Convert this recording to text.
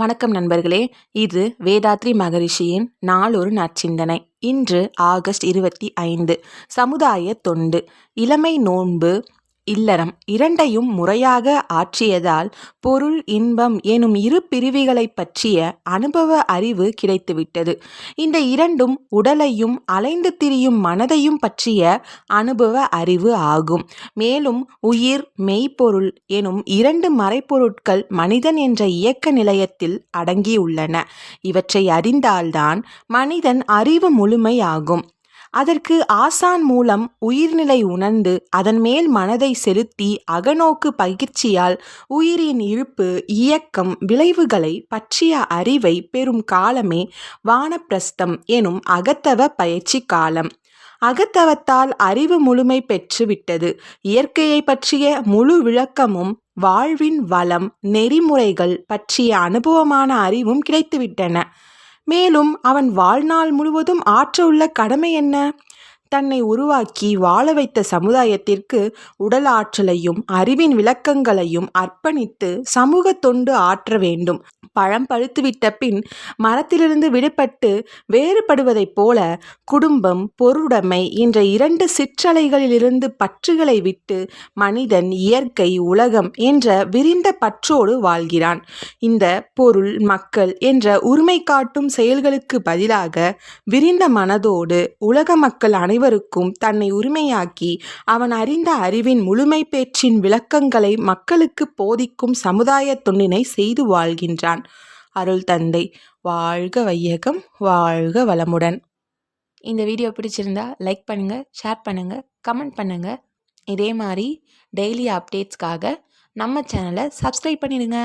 வணக்கம் நண்பர்களே. இது வேதாத்ரி மகரிஷியின் நாளொரு நற்சிந்தனை. இன்று ஆகஸ்ட் இருபத்தி ஐந்து. சமுதாய தொண்டு. இளமை நோன்பு இல்லறம் இரண்டையும் முறையாக ஆற்றியதால் பொருள் இன்பம் எனும் இரு பிரிவுகளைப் பற்றிய அனுபவ அறிவு கிடைத்துவிட்டது. இந்த இரண்டும் உடலையும் அலைந்து திரியும் மனதையும் பற்றிய அனுபவ அறிவு ஆகும். மேலும் உயிர் மெய்ப்பொருள் எனும் இரண்டு மறைப்பொருட்கள் மனிதன் என்ற இயக்க நிலையத்தில் அடங்கியுள்ளன. இவற்றை அறிந்தால்தான் மனிதன் அறிவு முழுமையாகும் அதற்கு ஆசான் மூலம் உயிர்நிலை உணர்ந்து அதன் மேல் மனதை செலுத்தி அகநோக்கு பயிற்சியால் உயிரின் இருப்பு இயக்கம் விளைவுகளை பற்றிய அறிவை பெறும் காலமே வானப்பிரஸ்தம் எனும் அகத்தவ பயிற்சி காலம். அகத்தவத்தால் அறிவு முழுமை பெற்றுவிட்டது. இயற்கையை பற்றிய முழு விளக்கமும் வாழ்வின் வளம் நெறிமுறைகள் பற்றிய அனுபவமான அறிவும் கிடைத்துவிட்டன. மேலும் அவன் வாழ்நாள் முழுவதும் ஆற்ற உள்ள கடமை என்ன? தன்னை உருவாக்கி வாழ வைத்த சமுதாயத்திற்கு உடல் ஆற்றலையும் அறிவின் விளக்கங்களையும் அர்ப்பணித்து சமூக தொண்டு ஆற்ற வேண்டும். பழம் பழுத்துவிட்ட பின் மரத்திலிருந்து விடுபட்டு வேறுபடுவதைப் போல குடும்பம் பொருளுடைமை என்ற இரண்டு சிற்றலைகளிலிருந்து பற்றுகளை விட்டு மனிதன் இயற்கை உலகம் என்ற விரிந்த பற்றோடு வாழ்கிறான். இந்த பொருள் மக்கள் என்ற உரிமை காட்டும் செயல்களுக்கு பதிலாக விரிந்த மனதோடு உலக மக்கள் அனைவருக்கும் தன்னை உரிமையாக்கி அவன் அறிந்த அறிவின் முழுமை பேச்சின் விளக்கங்களை மக்களுக்கு போதிக்கும் சமுதாய தொண்டினை செய்து வாழ்கின்றான். அருள் தந்தை வாழ்க வையகம் வாழ்க வளமுடன். இந்த வீடியோ பிடிச்சிருந்தா லைக் பண்ணுங்கள் ஷேர் பண்ணுங்கள் கமெண்ட் பண்ணுங்கள் இதே மாதிரி டெய்லி அப்டேட்ஸ்க்காக நம்ம சேனலை சப்ஸ்கிரைப் பண்ணிடுங்க.